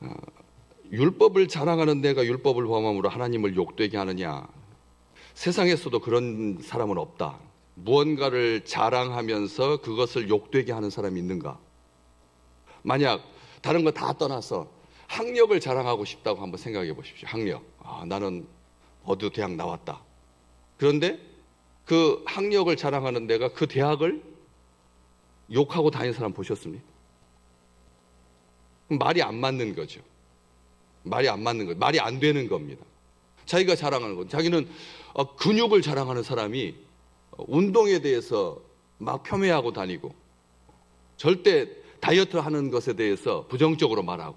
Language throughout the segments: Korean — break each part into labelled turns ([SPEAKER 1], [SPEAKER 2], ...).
[SPEAKER 1] 어, 율법을 자랑하는 내가 율법을 범함으로 하나님을 욕되게 하느냐? 세상에서도 그런 사람은 없다. 무언가를 자랑하면서 그것을 욕되게 하는 사람이 있는가? 만약 다른 거 다 떠나서 학력을 자랑하고 싶다고 한번 생각해 보십시오. 학력. 아, 나는 어느 대학 나왔다. 그런데 그 학력을 자랑하는 데가 그 대학을 욕하고 다니는 사람 보셨습니까? 말이 안 맞는 거죠. 말이 안 맞는 거, 말이 안 되는 겁니다. 자기가 자랑하는 건 자기는 어, 근육을 자랑하는 사람이 어, 운동에 대해서 막 폄훼하고 다니고 절대 다이어트 하는 것에 대해서 부정적으로 말하고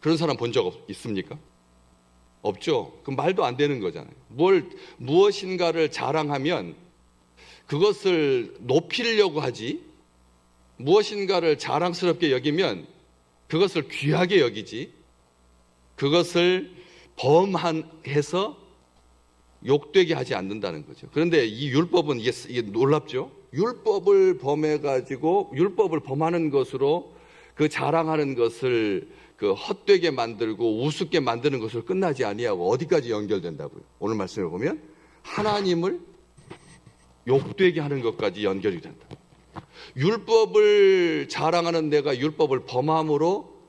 [SPEAKER 1] 그런 사람 본 적 있습니까? 없죠. 그 말도 안 되는 거잖아요. 뭘 무엇인가를 자랑하면 그것을 높이려고 하지 무엇인가를 자랑스럽게 여기면 그것을 귀하게 여기지 그것을 범한해서 욕되게 하지 않는다는 거죠. 그런데 이 율법은 이게, 이게 놀랍죠. 율법을 범해 가지고 율법을 범하는 것으로 그 자랑하는 것을 그 헛되게 만들고 우습게 만드는 것으로 끝나지 아니하고 어디까지 연결된다고요? 오늘 말씀을 보면 하나님을 욕되게 하는 것까지 연결이 된다. 율법을 자랑하는 내가 율법을 범함으로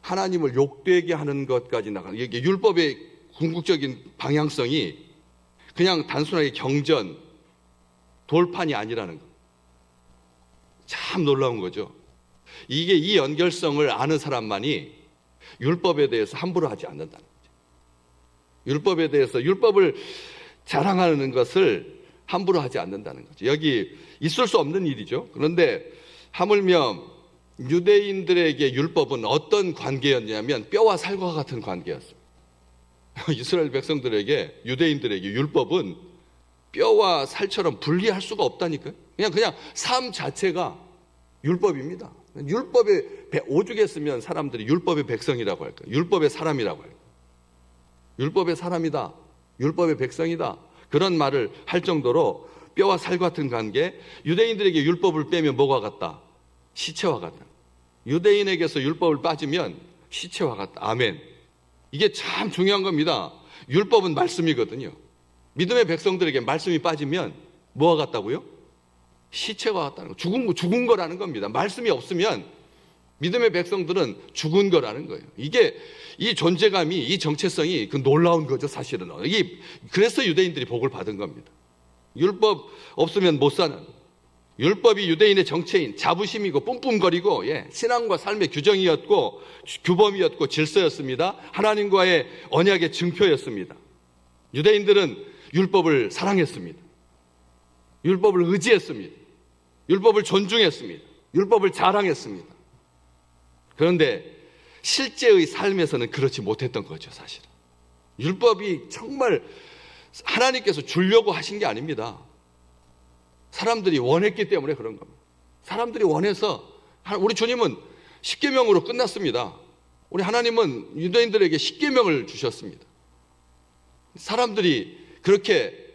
[SPEAKER 1] 하나님을 욕되게 하는 것까지 나가는 이게 율법의 궁극적인 방향성이 그냥 단순하게 경전 돌판이 아니라는 거. 참 놀라운 거죠. 이게 이 연결성을 아는 사람만이 율법에 대해서 함부로 하지 않는다는 거죠. 율법에 대해서 율법을 자랑하는 것을 함부로 하지 않는다는 거죠. 여기 있을 수 없는 일이죠. 그런데 하물며 유대인들에게 율법은 어떤 관계였냐면 뼈와 살과 같은 관계였습니다. 이스라엘 백성들에게 유대인들에게 율법은 뼈와 살처럼 분리할 수가 없다니까요. 그냥 그냥 삶 자체가 율법입니다. 율법에 오죽했으면 사람들이 율법의 백성이라고 할까? 율법의 사람이라고 할까? 율법의 사람이다. 율법의 백성이다. 그런 말을 할 정도로 뼈와 살 같은 관계. 유대인들에게 율법을 빼면 뭐가 같다? 시체와 같다. 유대인에게서 율법을 빠지면 시체와 같다. 아멘. 이게 참 중요한 겁니다. 율법은 말씀이거든요. 믿음의 백성들에게 말씀이 빠지면 뭐와 같다고요? 시체와 같다는 거. 죽은 거, 죽은 거라는 겁니다. 말씀이 없으면 믿음의 백성들은 죽은 거라는 거예요. 이게 이 존재감이, 이 정체성이 그 놀라운 거죠, 사실은. 이 그래서 유대인들이 복을 받은 겁니다. 율법 없으면 못 사는. 율법이 유대인의 정체인 자부심이고 뿜뿜거리고 예, 신앙과 삶의 규정이었고 규범이었고 질서였습니다. 하나님과의 언약의 증표였습니다. 유대인들은 율법을 사랑했습니다. 율법을 의지했습니다. 율법을 존중했습니다. 율법을 자랑했습니다. 그런데 실제의 삶에서는 그렇지 못했던 거죠, 사실은. 율법이 정말 하나님께서 주려고 하신 게 아닙니다. 사람들이 원했기 때문에 그런 겁니다. 사람들이 원해서 우리 주님은 십계명으로 끝났습니다. 우리 하나님은 유대인들에게 십계명을 주셨습니다. 사람들이 그렇게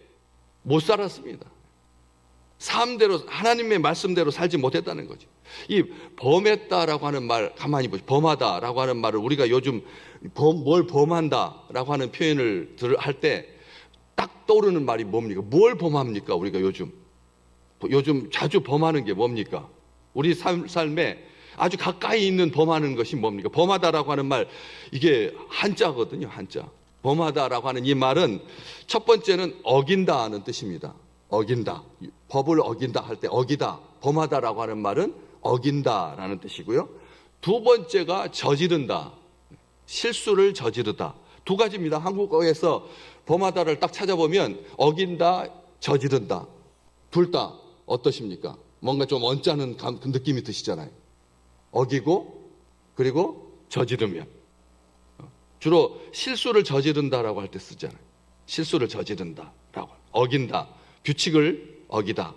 [SPEAKER 1] 못 살았습니다. 삶대로 하나님의 말씀대로 살지 못했다는 거죠. 이 범했다라고 하는 말 가만히 보시 범하다라고 하는 말을 우리가 요즘 범, 뭘 범한다라고 하는 표현을 할 때 딱 떠오르는 말이 뭡니까? 뭘 범합니까? 우리가 요즘 요즘 자주 범하는 게 뭡니까? 우리 삶, 삶에 아주 가까이 있는 범하는 것이 뭡니까? 범하다라고 하는 말 이게 한자거든요. 한자. 범하다라고 하는 이 말은 첫 번째는 어긴다는 뜻입니다. 어긴다. 법을 어긴다 할 때 어기다. 범하다라고 하는 말은 어긴다라는 뜻이고요. 두 번째가 저지른다. 실수를 저지르다. 두 가지입니다. 한국어에서 범하다를 딱 찾아보면 어긴다, 저지른다. 둘 다 어떠십니까? 뭔가 좀 언짢은 감, 그 느낌이 드시잖아요. 어기고 그리고 저지르면 주로 실수를 저지른다라고 할 때 쓰잖아요. 실수를 저지른다라고 어긴다. 규칙을 어기다.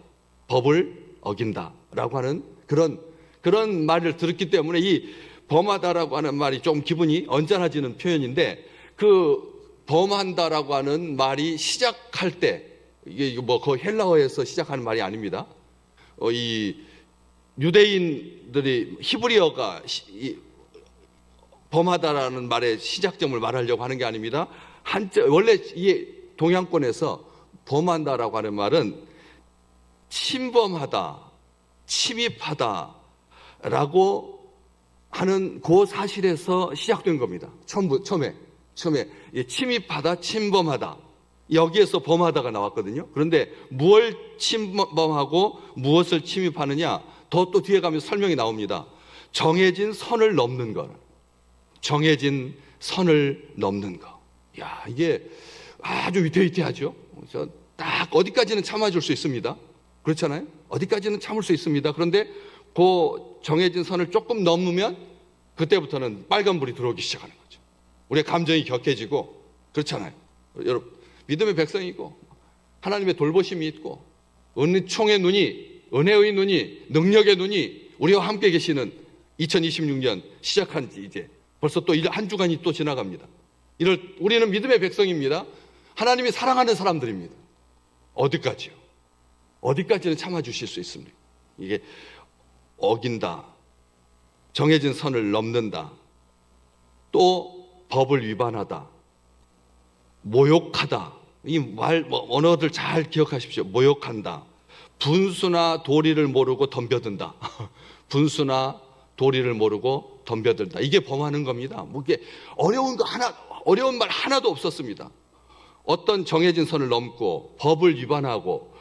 [SPEAKER 1] 법을 어긴다라고 하는 그런 그런 말을 들었기 때문에 이 범하다라고 하는 말이 좀 기분이 언짢아지는 표현인데 그 범한다라고 하는 말이 시작할 때 이게 뭐 그 헬라어에서 시작하는 말이 아닙니다. 어, 이 유대인들이 히브리어가 시, 이, 범하다라는 말의 시작점을 말하려고 하는 게 아닙니다. 한자 원래 이 동양권에서 범한다라고 하는 말은 침범하다, 침입하다라고 하는 그 사실에서 시작된 겁니다. 처음 처음에 처음에 이 침입하다, 침범하다 여기에서 범하다가 나왔거든요. 그런데 무엇을 침범하고 무엇을 침입하느냐 더 또 뒤에 가면 설명이 나옵니다. 정해진 선을 넘는 것, 정해진 선을 넘는 것. 야 이게 아주 위태위태하죠. 저딱 어디까지는 참아줄 수 있습니다. 그렇잖아요. 어디까지는 참을 수 있습니다. 그런데 그 정해진 선을 조금 넘으면 그때부터는 빨간불이 들어오기 시작하는 거죠. 우리의 감정이 격해지고 그렇잖아요. 여러분 믿음의 백성이고 하나님의 돌보심이 있고 은총의 눈이 은혜의 눈이 능력의 눈이 우리와 함께 계시는 2026년 시작한 지 이제 벌써 또 한 주간이 또 지나갑니다. 이럴 우리는 믿음의 백성입니다. 하나님이 사랑하는 사람들입니다. 어디까지요? 어디까지는 참아 주실 수 있습니까? 이게 어긴다. 정해진 선을 넘는다. 또 법을 위반하다. 모욕하다. 이 말, 뭐, 언어들 잘 기억하십시오. 모욕한다. 분수나 도리를 모르고 덤벼든다. 분수나 도리를 모르고 덤벼든다. 이게 범하는 겁니다. 뭐 이게 어려운 거 하나, 어려운 말 하나도 없었습니다. 어떤 정해진 선을 넘고 법을 위반하고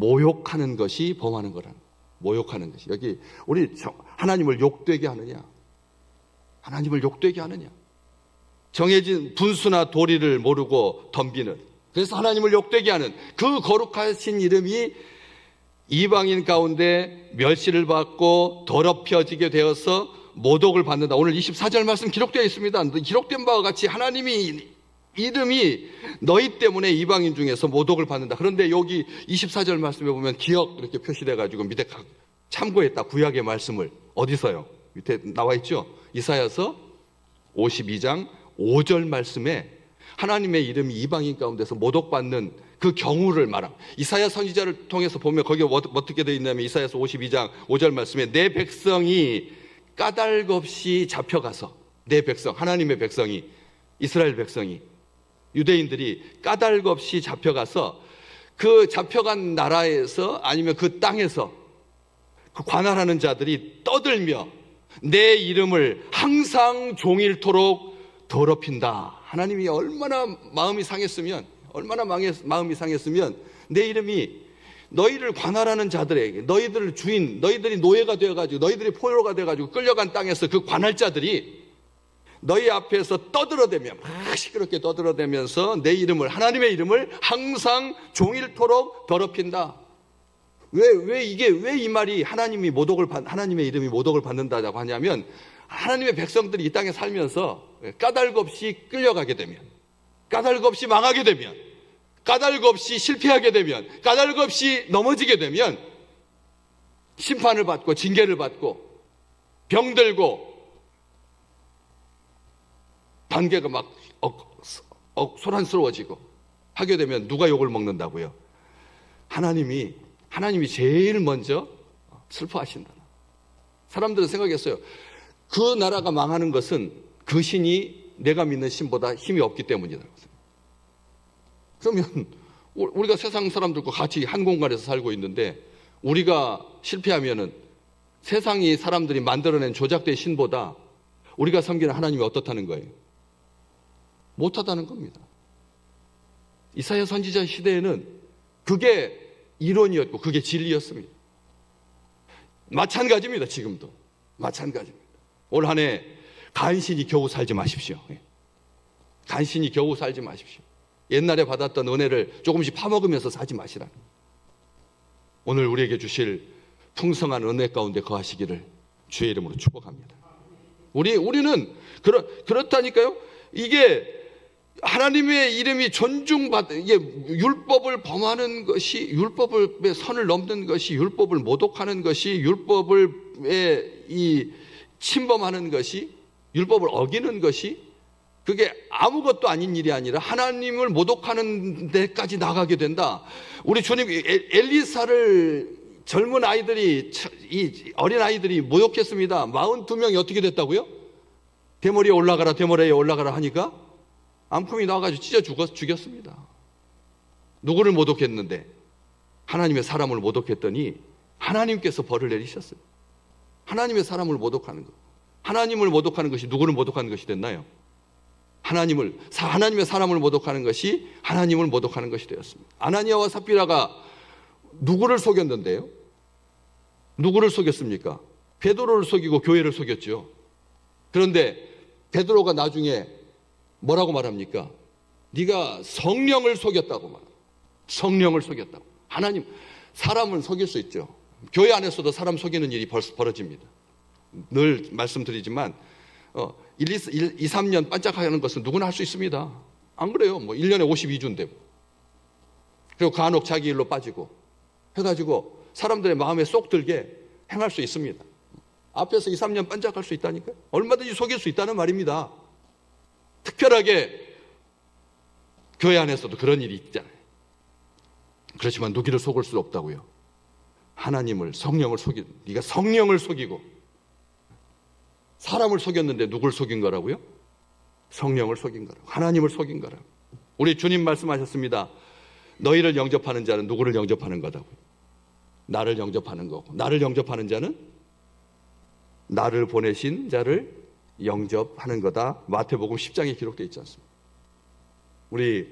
[SPEAKER 1] 모욕하는 것이 범하는 거예요. 모욕하는 것이. 여기 우리 정- 하나님을 욕되게 하느냐? 하나님을 욕되게 하느냐? 정해진 분수나 도리를 모르고 덤비는 그래서 하나님을 욕되게 하는 그 거룩하신 이름이 이방인 가운데 멸시를 받고 더럽혀지게 되어서 모독을 받는다. 오늘 24절 말씀 기록되어 있습니다. 기록된 바와 같이 하나님이 이름이 너희 때문에 이방인 중에서 모독을 받는다. 그런데 여기 24절 말씀에 보면 기억 이렇게 표시돼 가지고 밑에 가- 참고했다. 구약의 말씀을 어디서요? 밑에 나와 있죠. 이사야서 52장 5절 말씀에 하나님의 이름이 이방인 가운데서 모독받는 그 경우를 말함. 이사야 선지자를 통해서 보면 거기에 뭐- 어떻게 되어 있냐면 이사야서 52장 5절 말씀에 내 백성이 까닭 없이 잡혀가서 내 백성 하나님의 백성이 이스라엘 백성이 유대인들이 까닭 없이 잡혀가서 그 잡혀간 나라에서 아니면 그 땅에서 그 관할하는 자들이 떠들며 내 이름을 항상 종일토록 더럽힌다. 하나님이 얼마나 마음이 상했으면, 얼마나 망했- 마음이 상했으면 내 이름이 너희를 관할하는 자들에게, 너희들 주인, 너희들이 노예가 되어가지고, 너희들이 포로가 되어가지고 끌려간 땅에서 그 관할자들이 너희 앞에서 떠들어대며 막 시끄럽게 떠들어대면서 내 이름을 하나님의 이름을 항상 종일토록 더럽힌다. 왜, 왜 이게, 왜 이 말이 하나님이 모독을 받, 하나님의 이름이 모독을 받는다고 하냐면, 하나님의 백성들이 이 땅에 살면서 까닭 없이 끌려가게 되면, 까닭 없이 망하게 되면, 까닭 없이 실패하게 되면, 까닭 없이 넘어지게 되면, 심판을 받고, 징계를 받고, 병들고, 관계가 막 억, 억, 소란스러워지고, 하게 되면 누가 욕을 먹는다고요? 하나님이 하나님이 제일 먼저 슬퍼하신다. 사람들은 생각했어요. 그 나라가 망하는 것은 그 신이 내가 믿는 신보다 힘이 없기 때문이다. 그러면 우리가 세상 사람들과 같이 한 공간에서 살고 있는데 우리가 실패하면은 세상이 사람들이 만들어낸 조작된 신보다 우리가 섬기는 하나님이 어떻다는 거예요? 못하다는 겁니다. 이사야 선지자 시대에는 그게 이론이었고 그게 진리였습니다. 마찬가지입니다. 지금도 마찬가지입니다. 올 한해 간신히 겨우 살지 마십시오. 예. 간신히 겨우 살지 마십시오. 옛날에 받았던 은혜를 조금씩 파먹으면서 사지 마시라. 오늘 우리에게 주실 풍성한 은혜 가운데 거하시기를 주의 이름으로 축복합니다. 우리 우리는 그렇 그렇다니까요. 이게 하나님의 이름이 존중받 이게 율법을 범하는 것이 율법의 선을 넘는 것이 율법을 모독하는 것이 율법을 이 침범하는 것이 율법을 어기는 것이 그게 아무것도 아닌 일이 아니라 하나님을 모독하는 데까지 나가게 된다. 우리 주님 엘- 엘리사를 젊은 아이들이 이 어린 아이들이 모욕했습니다. 42명이 어떻게 됐다고요? 대머리에 올라가라 대머리에 올라가라 하니까 암컴이 나와가지고 찢어 죽었, 죽였습니다. 누구를 모독했는데 하나님의 사람을 모독했더니 하나님께서 벌을 내리셨어요. 하나님의 사람을 모독하는 것. 하나님을 모독하는 것이 누구를 모독하는 것이 됐나요? 하나님을 사- 하나님의 사람을 모독하는 것이 하나님을 모독하는 것이 되었습니다. 아나니아와 삽비라가 누구를 속였는데요? 누구를 속였습니까? 베드로를 속이고 교회를 속였죠. 그런데 베드로가 나중에 뭐라고 말합니까? 네가 성령을 속였다고 말. 성령을 속였다고. 하나님 사람을 속일 수 있죠. 교회 안에서도 사람 속이는 일이 벌- 벌어집니다. 늘 말씀드리지만 어, 1, 2, 1, 2, 3년 반짝하는 것은 누구나 할 수 있습니다. 안 그래요? 뭐 1년에 52주인데. 그리고 간혹 자기 일로 빠지고 해가지고 사람들의 마음에 쏙 들게 행할 수 있습니다. 앞에서 2, 3년 반짝할 수 있다니까 얼마든지 속일 수 있다는 말입니다. 특별하게 교회 안에서도 그런 일이 있잖아요. 그렇지만 누구를 속을 수 없다고요. 하나님을 성령을 속이 네가 성령을 속이고 사람을 속였는데 누굴 속인 거라고요? 성령을 속인 거라고. 하나님을 속인 거라고. 우리 주님 말씀하셨습니다. 너희를 영접하는 자는 누구를 영접하는 거다고요? 나를 영접하는 거고. 나를 영접하는 자는 나를 보내신 자를 영접하는 거다. 마태복음 10장에 기록되어 있지 않습니까? 우리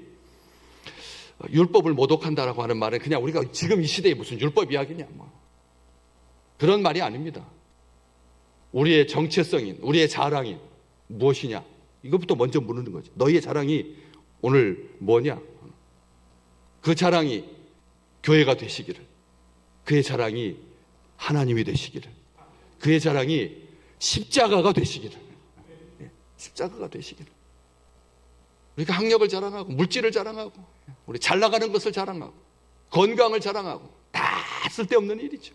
[SPEAKER 1] 율법을 모독한다라고 하는 말은 그냥 우리가 지금 이 시대에 무슨 율법 이야기냐 뭐. 그런 말이 아닙니다. 우리의 정체성인, 우리의 자랑인 무엇이냐? 이것부터 먼저 물는 거죠. 너희의 자랑이 오늘 뭐냐? 그 자랑이 교회가 되시기를. 그의 자랑이 하나님이 되시기를. 그의 자랑이 십자가가 되시기를. 예, 십자가가 되시기를. 우리가 학력을 자랑하고 물질을 자랑하고 우리 잘 나가는 것을 자랑하고 건강을 자랑하고 다 쓸데없는 일이죠.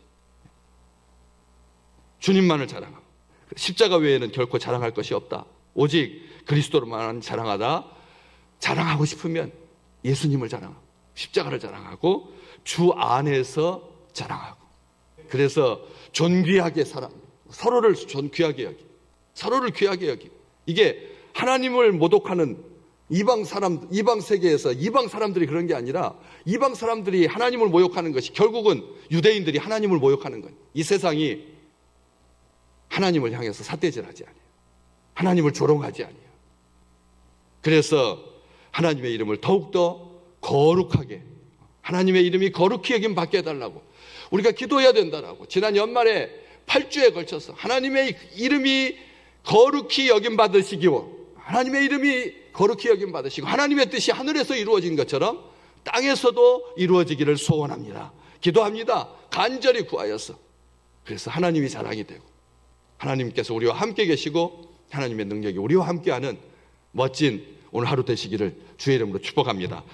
[SPEAKER 1] 주님만을 자랑하고 십자가 외에는 결코 자랑할 것이 없다. 오직 그리스도로만 자랑하다. 자랑하고 싶으면 예수님을 자랑하고 십자가를 자랑하고 주 안에서 자랑하고 그래서 존귀하게 살아 서로를 존귀하게 여기 서로를 귀하게 여기 이게 하나님을 모독하는 이방 사람 이방 세계에서 이방 사람들이 그런 게 아니라 이방 사람들이 하나님을 모욕하는 것이 결국은 유대인들이 하나님을 모욕하는 거예요. 이 세상이 하나님을 향해서 삿대질하지 않아요. 하나님을 조롱하지 않아요. 그래서 하나님의 이름을 더욱더 거룩하게 하나님의 이름이 거룩히 여김 받게 해달라고 우리가 기도해야 된다라고 지난 연말에 8주에 걸쳐서 하나님의 이름이 거룩히 여김 받으시기로 하나님의 이름이 거룩히 여김 받으시고 하나님의 뜻이 하늘에서 이루어진 것처럼 땅에서도 이루어지기를 소원합니다. 기도합니다. 간절히 구하여서 그래서 하나님이 자랑이 되고 하나님께서 우리와 함께 계시고 하나님의 능력이 우리와 함께하는 멋진 오늘 하루 되시기를 주의 이름으로 축복합니다.